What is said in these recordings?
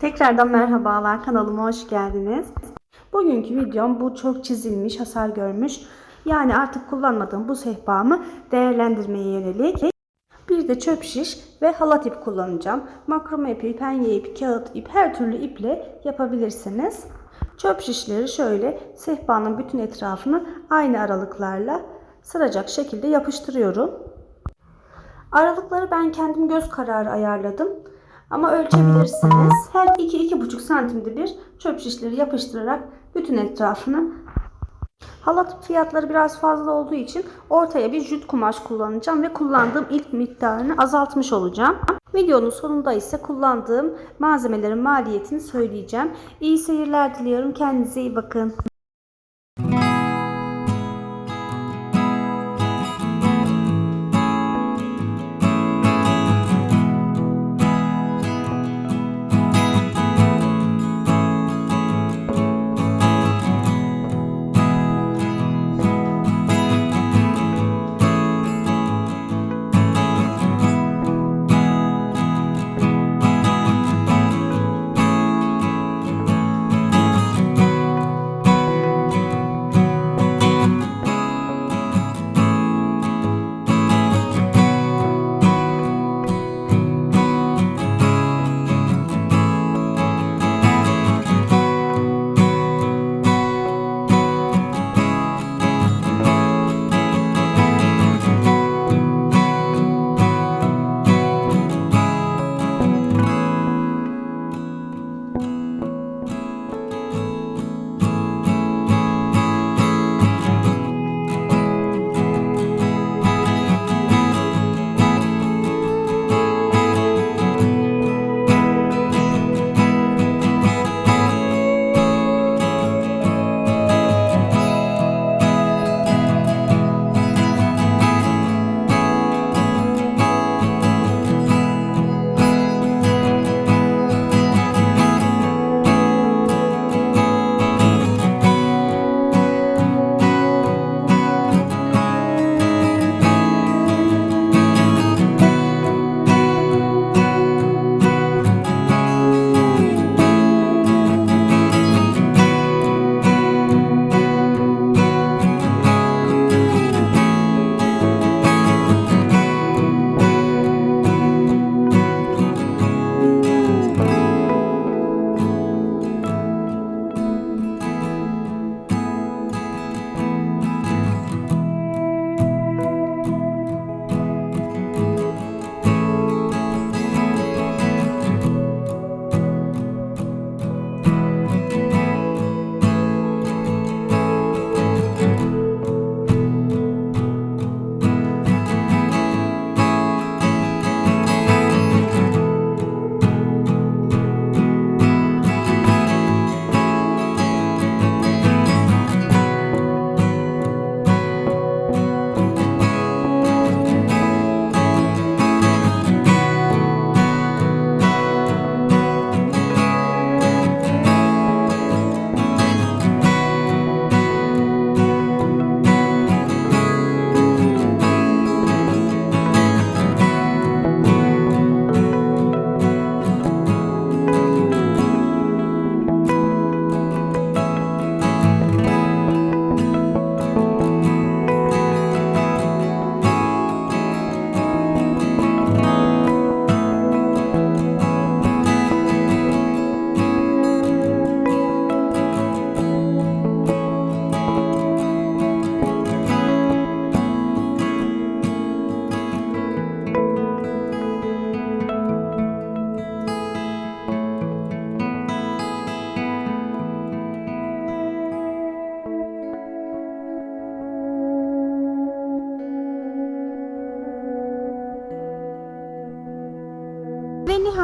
Tekrardan merhabalar kanalıma hoş geldiniz. Bugünkü videom bu çok çizilmiş, hasar görmüş. Yani artık kullanmadığım bu sehpamı değerlendirmeye yönelik. Bir de çöp şiş ve halat ip kullanacağım. Makrome ipi, penye ipi, kağıt ip her türlü iple yapabilirsiniz. Çöp şişleri şöyle sehpanın bütün etrafını aynı aralıklarla sıracak şekilde yapıştırıyorum. Aralıkları ben kendim göz kararı ayarladım. Ama ölçebilirsiniz. Her 2-2,5 santimde bir çöp şişleri yapıştırarak bütün etrafını Halat fiyatları biraz fazla olduğu için ortaya bir jüt kumaş kullanacağım ve kullandığım ilk miktarını azaltmış olacağım. Videonun sonunda ise kullandığım malzemelerin maliyetini söyleyeceğim. İyi seyirler diliyorum. Kendinize iyi bakın.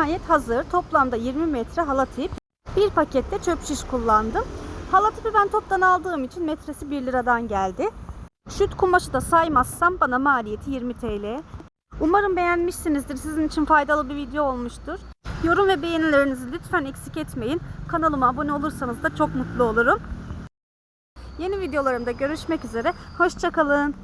Nihayet hazır. Toplamda 20 metre halat ip. Bir pakette çöp şiş kullandım. Halat ipi ben toptan aldığım için metresi 1 liradan geldi. Şut kumaşı da saymazsam bana maliyeti 20 TL. Umarım beğenmişsinizdir. Sizin için faydalı bir video olmuştur. Yorum ve beğenilerinizi lütfen eksik etmeyin. Kanalıma abone olursanız da çok mutlu olurum. Yeni videolarımda görüşmek üzere. Hoşçakalın.